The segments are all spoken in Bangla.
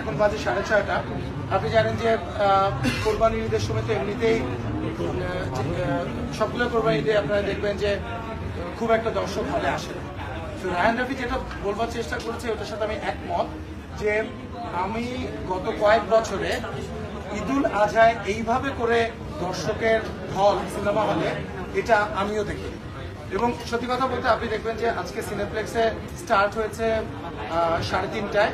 এখন বাজে সাড়ে ছয়টা। আপনি জানেন যে কোরবানি ঈদের সময় তো এমনিতেই সবগুলো কোরবানি ঈদে আপনারা দেখবেন যে, খুব একটা দর্শক হলে আসে তো রায়ান রফি যেটা বলবার চেষ্টা করেছে, ওটার সাথে আমি একমত যে, আমি গত কয়েক বছরে ঈদুল আজহায় এইভাবে করে দর্শকের হল সিনেমা হলে, এটা আমিও দেখি এবং সত্যি কথা বলতে আপনি দেখবেন যে, আজকে সিনেপ্লেক্সে স্টার্ট হয়েছে সাড়ে তিনটায়।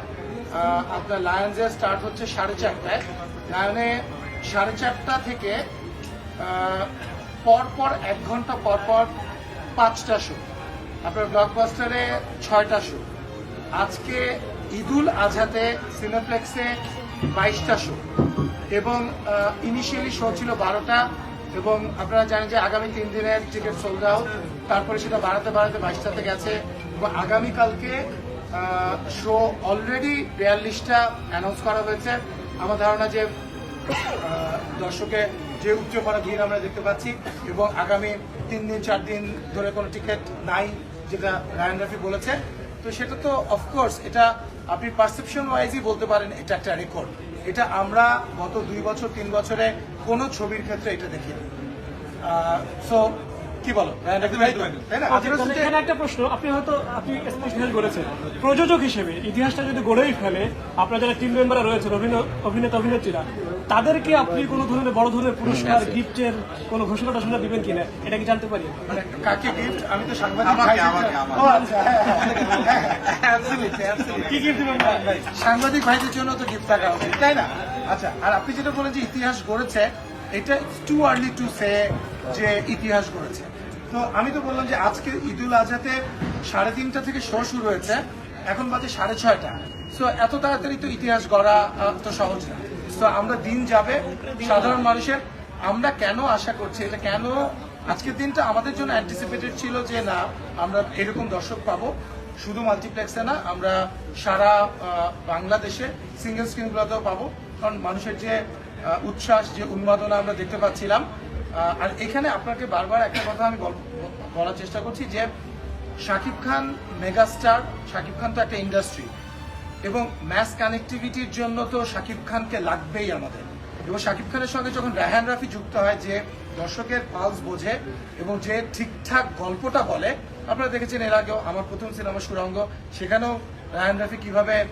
আপনার লায়ন্সে স্টার্ট হচ্ছে সাড়ে চারটায়। লায়নে সাড়ে চারটা থেকে আহ, পর পর এক ঘণ্টা পর পর পাঁচটা শো আপনার ব্লকবাস্টারে ছয়টা শো আজকে ঈদুল আজহাতে সিনেপ্লেক্সে বাইশটা শো এবং ইনিশিয়ালি শো ছিল বারোটা এবং আপনারা জানেন যে আগামী তিন দিনের টিকিট সোল্ড আউট তারপরে সেটা বাড়াতে বাড়াতে বাইশটাতে গেছে। এবং আগামীকালকে শো অলরেডি বিয়াল্লিশটা অ্যানাউন্স করা হয়েছে। আমার ধারণা যে দর্শকে যে উচ্চ করা ভিড় আমরা দেখতে পাচ্ছি এবং আগামী তিন দিন, চার দিন ধরে কোনো টিকিট নাই, যেটা রায়ন রাফি বলেছে। তো সেটা তো অফকোর্স এটা আপনি পারসেপশন ওয়াইজই বলতে পারেন, এটা একটা রেকর্ড এটা আমরা গত দুই বছর, তিন বছরে কোনো ছবির ক্ষেত্রে এটা দেখিনি। সো কি বলো? রায়ন রাফি ভাই তো, তাই না? আচ্ছা, আপনারা তাহলে শুনতে- এখানে একটা প্রশ্ন। আপনি হয়তো আপনি স্পেশাল করেছেন। প্রযোজক হিসেবে ইতিহাসটা যদি গড়েই ফেলে আপনার যারা টিম মেম্বাররা রয়েছেন অভিনেতা অভিনেত্রীরা তাদেরকে আপনি কোনো ধরনের বড় ধরনের পুরস্কার গিফটের কোনো ঘোষণা টোষণা দিবেন কিনা? এটা কি জানতে পারি? মানে কাকে গিফট আমি তো সাংবাদিক ভাইদের- আমাকে, আমাকে। ও আচ্ছা। Absolutely, absolutely। কি গিফট দিবেন সাংবাদিক ভাইদের জন্য তো গিফট থাকা উচিত তাই না? আচ্ছা আর আপনি যেটা বলেন যে ইতিহাস গড়েছে এটা টু আর্লি টু সে যে ইতিহাস গড়েছে। তো আমি তো বললাম যে আজকে ঈদুল আজহাতে সাড়ে তিনটা থেকে শো শুরু হয়েছে। এখন বাজে সাড়ে ছয়টা। সো এত তাড়াতাড়ি তো ইতিহাস গড়া তো সহজ না। তো আমরা দিন যাবে, সাধারণ মানুষের। আমরা কেন আশা করছি, এটা কেন আজকের দিনটা আমাদের জন্য অ্যান্টিসিপেটেড ছিল যে না, আমরা এরকম দর্শক পাবো। শুধু মাল্টিপ্লেক্সে না, আমরা সারা বাংলাদেশে সিঙ্গেল স্ক্রিনগুলোতেও পাবো। কারণ মানুষের যে উচ্ছ্বাস, যে উন্মাদনা আমরা দেখতে পাচ্ছিলাম আর এখানে আপনাকে বারবার একটা কথা আমি বল- বলার চেষ্টা করছি যে শাকিব খান মেগাস্টার, শাকিব খান তো একটা ইন্ডাস্ট্রি এবং ম্যাস কানেক্টিভিটির জন্য তো শাকিব খানকে লাগবেই আমাদের। এবং শাকিব খানের সঙ্গে যখন রায়হান রাফি যুক্ত হয়, যে দর্শকের পালস বোঝে এবং যে ঠিকঠাক গল্পটা বলে, আপনারা দেখেছেন এর আগেও আমার প্রথম সিনেমা সুরঙ্গ, সেখানেও রায়হান রাফি কীভাবে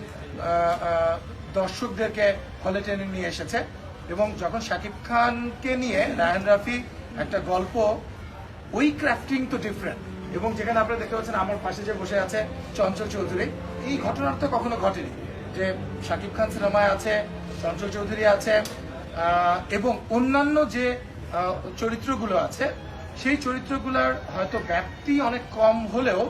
দর্শকদেরকে হলে টেনে নিয়ে এসেছে। এবং যখন শাকিব খানকে নিয়ে রায়হান রাফি একটা গল্প, ওই ক্রাফটিং তো ডিফারেন্ট এবং যেখানে আপনারা দেখতে পাচ্ছেন আমার পাশে যে বসে আছে চঞ্চল চৌধুরী, এই ঘটনাটা তো কখনো ঘটেনি। যে শাকিব খান সিনেমায় আছে, চঞ্চল চৌধুরী আছে এবং অন্যান্য যে চরিত্রগুলো আছে, সেই চরিত্রগুলোর হয়তো ব্যাপ্তি অনেক কম হলেও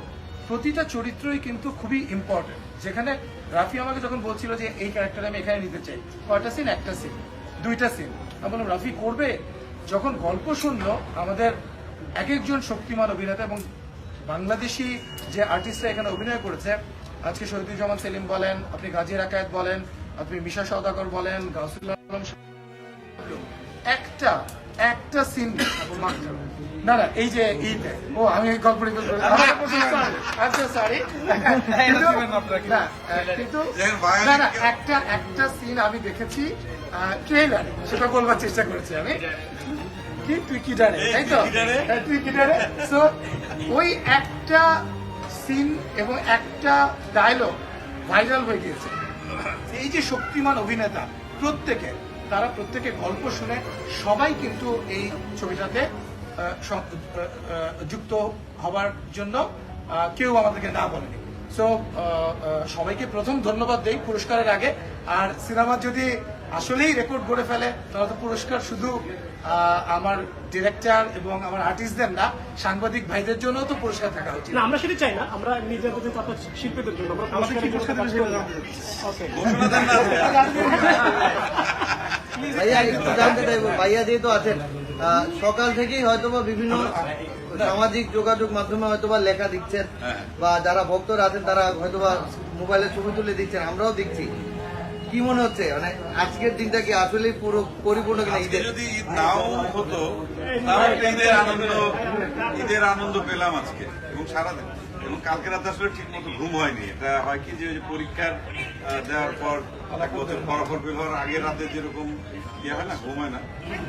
প্রতিটা চরিত্রই কিন্তু খুবই ইম্পর্টেন্ট যেখানে রাফি আমাকে যখন বলছিল যে, এই ক্যারেক্টার আমি এখানে নিতে চাই। কয়টা সিন একটা সিন দুইটা সিন আমি বললাম রাফি করবে? যখন গল্প শুনলো আমাদের এক একজন শক্তিমান অভিনেতা এবং বাংলাদেশি যে আর্টিস্টরা এখানে অভিনয় করেছে আজকে শহীদুজ্জামান সেলিম বলেন আপনি গাজী রাকায়েত বলেন আপনি মিশা সওদাগর বলেন গাউসুল আলম একটা একটা সিন না না এই যে এইটা। ও আমি গল্প আচ্ছা সরি কিন্তু বাঙালি- না না একটা একটা সিন আমি দেখেছি ট্রেলারে সেটা বলবার চেষ্টা করেছি আমি। কি? তুই কি জানে? তাই তো? তুই? হ্যাঁ, তুই কি জানে? সো ওই একটা সিন এবং একটা ডায়লগ ভাইরাল হয়ে গিয়েছে। এই যে শক্তিমান অভিনেতা প্রত্যেকে তারা প্রত্যেকে গল্প শুনে সবাই কিন্তু এই ছবিটাতে যুক্ত হবার জন্য কেউ আমাদেরকে না বলেনি। সো সবাইকে প্রথম ধন্যবাদ দেই পুরস্কারের আগে। আর সিনেমা যদি আসলেই রেকর্ড গড়ে ফেলে। তাহলে তো পুরস্কার শুধু আমার ডিরেক্টর এবং আমার আর্টিস্টদের না সাংবাদিক ভাইদের জন্য তো পুরস্কার থাকা উচিত। না আমরা সেটা চাই না। আমরা নিজেদের জন্য আপনার শিল্পীদের জন্য। আমরা আমাদের কি পুরস্কার করি। ওকে ঘোষণা দেন না ভাইয়া একটু জানতে চাইব ভাইয়া যেহেতু আছেন সকাল থেকেই হয়তোবা বিভিন্ন সামাজিক যোগাযোগ মাধ্যমে হয়তোবা লেখা দিচ্ছেন হ্যাঁ। বা যারা ভক্তরা আছেন তারা হয়তোবা মোবাইলে ছবি তুলে দিচ্ছেন আমরাও দেখছি। কি মনে হচ্ছে? মানে আজকের দিনটা কি আসলে পুরো পরিপূর্ণ কিনা ঈদের? যদি ঈদ নাও হতো, তাহলে ঈদের আনন্দ ঈদের আনন্দ পেলাম আজকে, এবং সারা দিন এবং কালকে রাতে আসলে ঠিক মতো ঘুম হয়নি। এটা হয় কি যে পরীক্ষার দেওয়ার পর, এক বছর ফলাফল বের হওয়ার আগের রাতে যেরকম ইয়ে হয় না, ঘুম হয় না,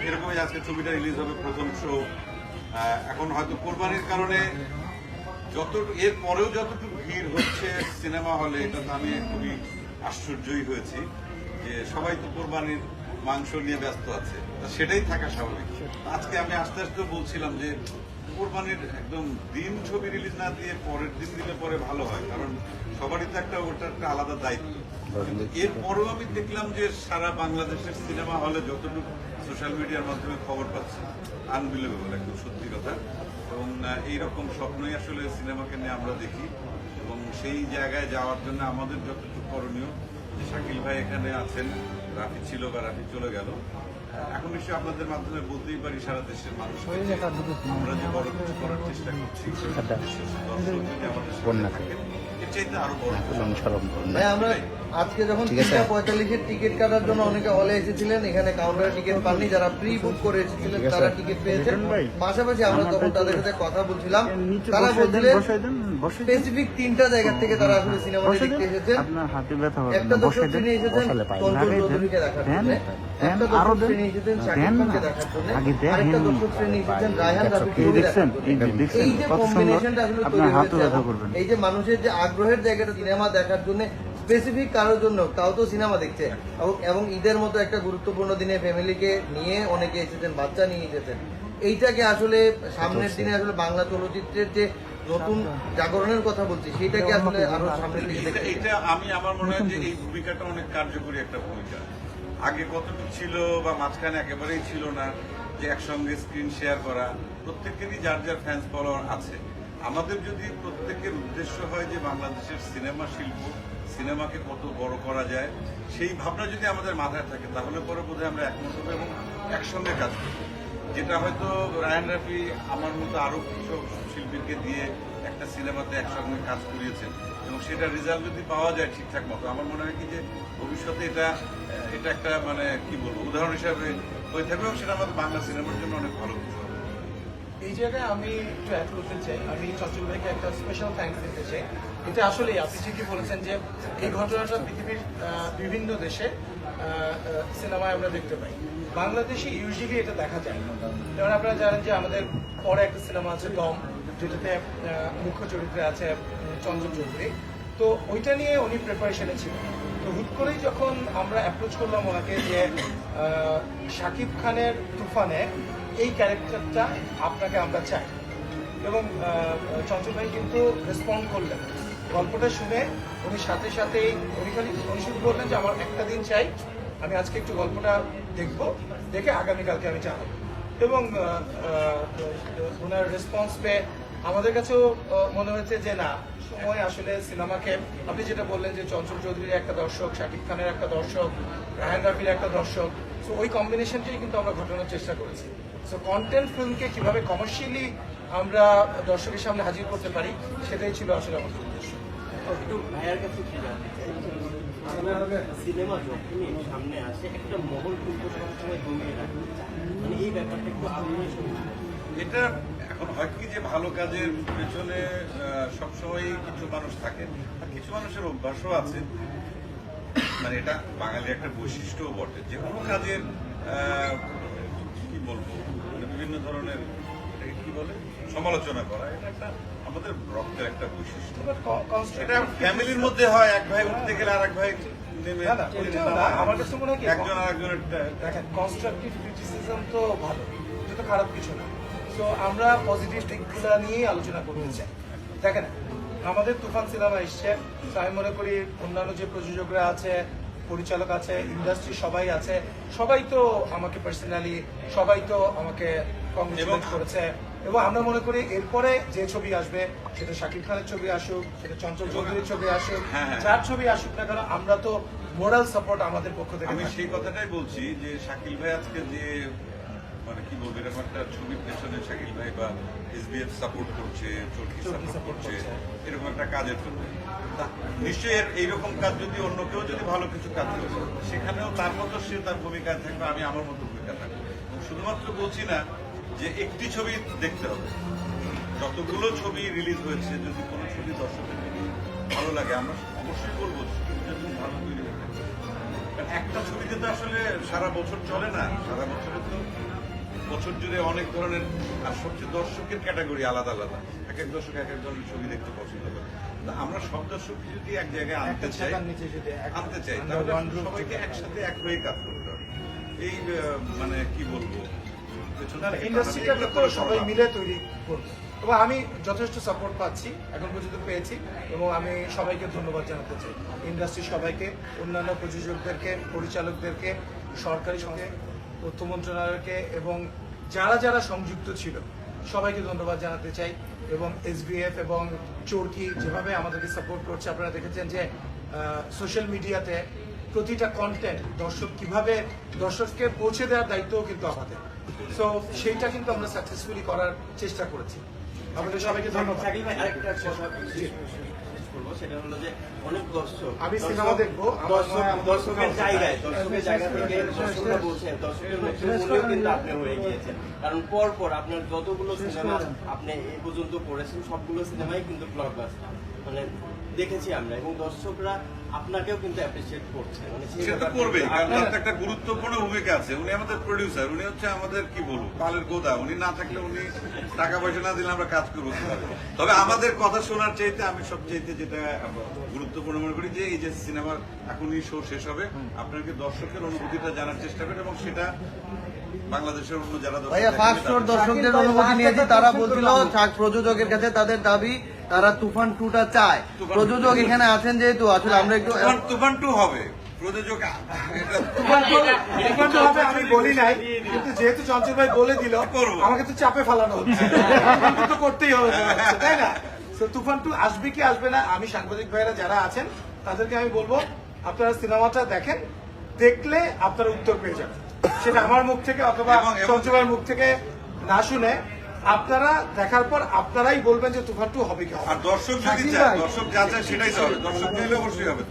এরকমই আজকে ছবিটা রিলিজ হবে প্রথম শো এখন হয়তো কোরবানির কারণে যত, এর পরেও যতটুকু ভিড় হচ্ছে সিনেমা হলে, এটা তো আমি খুবই আশ্চর্যই হয়েছি যে সবাই তো কোরবানির মাংস নিয়ে ব্যস্ত আছে। সেটাই থাকা স্বাভাবিক। আজকে আমি আস্তে আস্তে বলছিলাম যে কোরবানির একদম দিন ছবি রিলিজ না দিয়ে পরের দিন দিলে পরে ভালো হয়, কারণ সবারই তো একটা ওটা একটা আলাদা দায়িত্ব। কিন্তু এরপরেও আমি দেখলাম যে সারা বাংলাদেশের সিনেমা হলে যতটুকু সোশ্যাল মিডিয়ার মাধ্যমে খবর পাচ্ছে আনবিলিভেবল একদম সত্যি কথা। এবং এইরকম স্বপ্নই আসলে সিনেমাকে নিয়ে আমরা দেখি। সেই জায়গায় যাওয়ার জন্য আমাদের যতটুকু করণীয় যে শাকিল ভাই এখানে আছেন রাফি ছিল বা রাফি চলে গেল। এখন নিশ্চয়ই আপনাদের মাধ্যমে বলতেই পারি সারা দেশের মানুষ আমরা যে বড় কিছু করার চেষ্টা করছি দর্শক যদি আমাদের সাথে থাকেন, এর চাইতে আরও বড় কিছু। ভাই আমরা আজকে যখন তিনটা পঁয়তাল্লিশের টিকিট কাটার জন্য অনেকে হলে এসেছিলেন এখানে কাউন্টারে টিকিট পাননি যারা প্রি বুক করে এসেছিলেন তারা টিকিট পেয়েছেন। পাশাপাশি আমরা তখন তাদের সাথে কথা বলছিলাম। তারা বলছিলেন স্পেসিফিক তিনটা জায়গা থেকে তারা আসলে সিনেমা দেখতে এসেছেন। আপনার হাতে ব্যথা হবে একটা না দর্শক বসে দেন। শ্রেণি এসেছেন চৌধুরীকে দেখার জন্য। একটা আরও দর্শক দেন। এসেছেন শাকিব খানকে দেখার জন্য। আরেকটা দর্শক শ্রেণি এসেছেন রায়হান রাফিকে এই দেখছেন এই যে কম্বিনেশনটা আসলে তৈরি হয়েছে। এই যে মানুষের যে আগ্রহের জায়গাটা সিনেমা দেখার জন্য স্পেসিফিক কারোর জন্য তাও তো সিনেমা দেখছে। এবং- এবং ঈদের মতো একটা গুরুত্বপূর্ণ দিনে ফ্যামিলিকে নিয়ে অনেকে এসেছেন বাচ্চা নিয়ে এসেছেন। এইটাকে আসলে সামনের দিনে আসলে বাংলা চলচ্চিত্রের যে নতুন জাগরণের কথা বলছি সেটাকে আসলে আরও সামনের দিকে এটা আমি আমার মনে হয় যে এই ভূমিকাটা অনেক কার্যকরী একটা ভূমিকা। আগে কতটুকু ছিল বা মাঝখানে একেবারেই ছিল না যে একসঙ্গে স্ক্রিন শেয়ার করা প্রত্যেকেরই যার যার ফ্যান্স ফলোয়ার আছে। আমাদের যদি প্রত্যেকের উদ্দেশ্য হয় যে বাংলাদেশের সিনেমা শিল্প সিনেমাকে কত বড় করা যায়, সেই ভাবনা যদি আমাদের মাথায় থাকে, তাহলে পরে বোধহয় আমরা একমত হব এবং একসঙ্গে কাজ করব। যেটা হয়তো রায়ান রাফি আমার মতো আরও কিছু শিল্পীকে দিয়ে একটা সিনেমাতে একসঙ্গে কাজ করিয়েছেন এবং সেটা রেজাল্ট যদি পাওয়া যায় ঠিকঠাক মতো, আমার মনে হয় কি যে ভবিষ্যতে এটা এটা একটা মানে কি বলব, উদাহরণ হিসাবে হয়ে থাকবে এবং সেটা আমাদের বাংলা সিনেমার জন্য অনেক ভালো কিছু। এই জায়গায় আমি একটু অ্যাড করতে চাই। আমি চঞ্চল ভাইকে একটা স্পেশাল থ্যাঙ্কস দিতে চাই। এটা আসলেই, আপনি ঠিকই বলেছেন যে এই ঘটনাটা পৃথিবীর বিভিন্ন দেশে সিনেমায় আমরা দেখতে পাই। বাংলাদেশে ইউজুয়ালি এটা দেখা যায়। না। যেমন আপনারা জানেন যে আমাদের পরে একটা সিনেমা আছে দম, যেটাতে মুখ্য চরিত্রে আছে চঞ্চল চৌধুরী। তো ওইটা নিয়ে উনি প্রিপারেশনে ছিলেন। তো হুট করেই যখন আমরা অ্যাপ্রোচ করলাম ওনাকে যে শাকিব খানের তুফানে এই ক্যারেক্টারটা আপনাকে আমরা চাই। এবং চঞ্চল ভাই কিন্তু রেসপন্ড করলেন। গল্পটা শুনে উনি সাথে সাথেই উনি খালি উনি শুধু বললেন যে, আমার একটা দিন চাই, আমি আজকে একটু গল্পটা দেখব, দেখে আগামীকালকে আমি জানাব। এবং ওনার রেসপন্স পেয়ে আমাদের কাছেও মনে হয়েছে যে, না, সময় আসলে সিনেমাকে আপনি যেটা বললেন যে, চঞ্চল চৌধুরীর একটা দর্শক, শাকিব খানের একটা দর্শক রায়হান রাফির একটা দর্শক। সো ওই কম্বিনেশনটাই কিন্তু আমরা ঘটানোর চেষ্টা করেছি। সো কন্টেন্ট ফিল্মকে কীভাবে কমার্শিয়ালি আমরা দর্শকের সামনে হাজির করতে পারি সেটাই ছিল আসলে আমাদের উদ্দেশ্য। একটু ভাইয়ার কাছে কি জানতে চাই আপনার সিনেমা যখনই সামনে আসে একটা মহল কিন্তু সবসময় জমিয়ে রাখতে মানে এই ব্যাপারটা একটু আগ্রহ এটা এখন হয় কি যে ভালো কাজের পেছনে সবসময় কিছু মানুষ থাকে আর কিছু মানুষের অভ্যাসও আছে। মানে এটা বাঙালির একটা বৈশিষ্ট্যও বটে। যে কোনো কাজের আহ, কি বলব? মানে বিভিন্ন ধরনের এটাকে কি বলে? সমালোচনা করা। এটা একটা আমাদের রক্তের একটা বৈশিষ্ট্য। এটা ফ্যামিলির মধ্যে হয় এক ভাই উঠতে গেলে আর এক ভাই। আমার কাছে মনে হয় কি- একজন আর একজনের দেখেন কনস্ট্রাকটিভ ক্রিটিসিজম তো ভালো এটা তো খারাপ কিছু না। তো আমরা পজিটিভ দিকগুলো নিয়েই আলোচনা করতে চাই। দেখেন আমাদের তুফান সিনেমা এসছে। তো আমি মনে করি অন্যান্য যে প্রযোজকরা আছে পরিচালক আছে ইন্ডাস্ট্রি সবাই আছে সবাই তো আমাকে পার্সোনালি সবাই তো আমাকে কংগ্রেচুলেট করেছে এবং আমরা মনে করি এরপরে যে ছবি আসবে সেটা শাকিব খানের ছবি আসুক সেটা চঞ্চল চৌধুরীর ছবি আসুক হ্যাঁ, হ্যাঁ। যার ছবি আসুক না কেন আমরা তো মোরাল সাপোর্ট আমাদের পক্ষ থেকে আমি সেই কথাটাই বলছি যে শাকিল ভাই আজকে যে মানে কি বলব এরকম একটা ছবির পেছনে শাকিল ভাই বা এসবিএফ সাপোর্ট করছে চরকি সাপোর্ট করছে। এরকম একটা কাজের জন্য। নিশ্চয়ই এইরকম কাজ যদি অন্য কেউ যদি ভালো কিছু কাজ করে সেখানেও তার মতো সে তার ভূমিকায় থাকবে আমি আমার মতো ভূমিকা থাকব। শুধুমাত্র বলছি না যে একটি ছবি দেখতে হবে। যতগুলো ছবি রিলিজ হয়েছে যদি কোনো ছবি দর্শকের ভালো লাগে আমরা অবশ্যই বলব ভালো তৈরি কারণ একটা ছবিতে তো আসলে সারা বছর চলে না সারা বছরে তো বছর জুড়ে অনেক ধরনের আর সবচেয়ে দর্শকের ক্যাটাগরি আলাদা আলাদা। এক এক দর্শক এক এক ধরনের ছবি দেখতে পছন্দ করে। আমরা সব দর্শককে যদি এক জায়গায় আনতে চাই আনতে চাই তাহলে সবাইকে একসাথে এক হয়ে কাজ করতে হবে। এই মানে কি বলব? ইন্ডাস্ট্রিটা তো সবাই মিলে তৈরি করবে এবং আমি যথেষ্ট সাপোর্ট পাচ্ছি এখন পর্যন্ত পেয়েছি এবং আমি সবাইকে ধন্যবাদ জানাতে চাই। ইন্ডাস্ট্রি সবাইকে অন্যান্য প্রযোজকদেরকে পরিচালকদেরকে সরকারি সঙ্গে তথ্য মন্ত্রণালয়কে এবং যারা যারা সংযুক্ত ছিল সবাইকে ধন্যবাদ জানাতে চাই। এবং এসবিএফ এবং চোরকি যেভাবে আমাদেরকে সাপোর্ট করছে আপনারা দেখেছেন যে সোশ্যাল মিডিয়াতে প্রতিটা কন্টেন্ট দর্শক কীভাবে দর্শককে পৌঁছে দেওয়ার দায়িত্বও কিন্তু আমাদের। সো সেইটা কিন্তু আমরা সাকসেসফুলি করার চেষ্টা করেছি। আমাদের সবাইকে ধন্যবাদ। সেটা হলো যে অনেক দর্শক আমি সিনেমা দেখব, দর্শক দর্শকের জায়গায় দর্শকের জায়গা থেকে দর্শকরা বলছেন দর্শকের মুখে কিন্তু আপনি হয়ে গিয়েছেন। কারণ পর পর আপনার যতগুলো সিনেমা আপনি এ পর্যন্ত করেছেন সবগুলো সিনেমাই কিন্তু ব্লকবাস্টার মানে দেখেছি আমরা এবং দর্শকরা আপনাকেও কিন্তু অ্যাপ্রিসিয়েট করছে। মানে সে তো কারণ তার একটা গুরুত্বপূর্ণ ভূমিকা আছে। উনি আমাদের প্রডিউসার উনি হচ্ছে আমাদের কি বলব পালের গোদা। উনি না থাকলে উনি টাকা পয়সা না দিলে আমরা কাজ করব তবে আমাদের কথা শোনার চাইতে আমি সব চাইতে যেটা গুরুত্বপূর্ণ মনে করি যে এই যে সিনেমার এখনই শো শেষ হবে আপনাকে দর্শকের অনুভূতিটা জানার চেষ্টা করেন এবং সেটা বাংলাদেশের অন্য যারা দর্শক দর্শকদের অনুমতি নিয়েছি তারা বলছিল প্রযোজকের কাছে তাদের দাবি তারা তুফান টুটা চায়। প্রযোজক এখানে আছেন যেহেতু আসলে আমরা একটু তুফান- টু হবে। প্রযোজক আমি বলি নাই কিন্তু যেহেতু চঞ্চল ভাই বলে দিল আমাকে তো চাপে ফেলানো হচ্ছে। তো করতেই হবে তাই না? তুফান টু আসবে কি আসবে না আমি সাংবাদিক ভাইরা যারা আছেন তাদেরকে আমি বলব আপনারা সিনেমাটা দেখেন দেখলে আপনারা উত্তর পেয়ে যাবেন। সেটা আমার মুখ থেকে অথবা চঞ্চল ভাইয়ের মুখ থেকে না শুনে আপনারা দেখার পর আপনারাই বলবেন যে তুফান টু হবে কি আর দর্শক যদি দর্শক যা চায় সেটাই চলে হবে। দর্শক চাইলে অবশ্যই হবে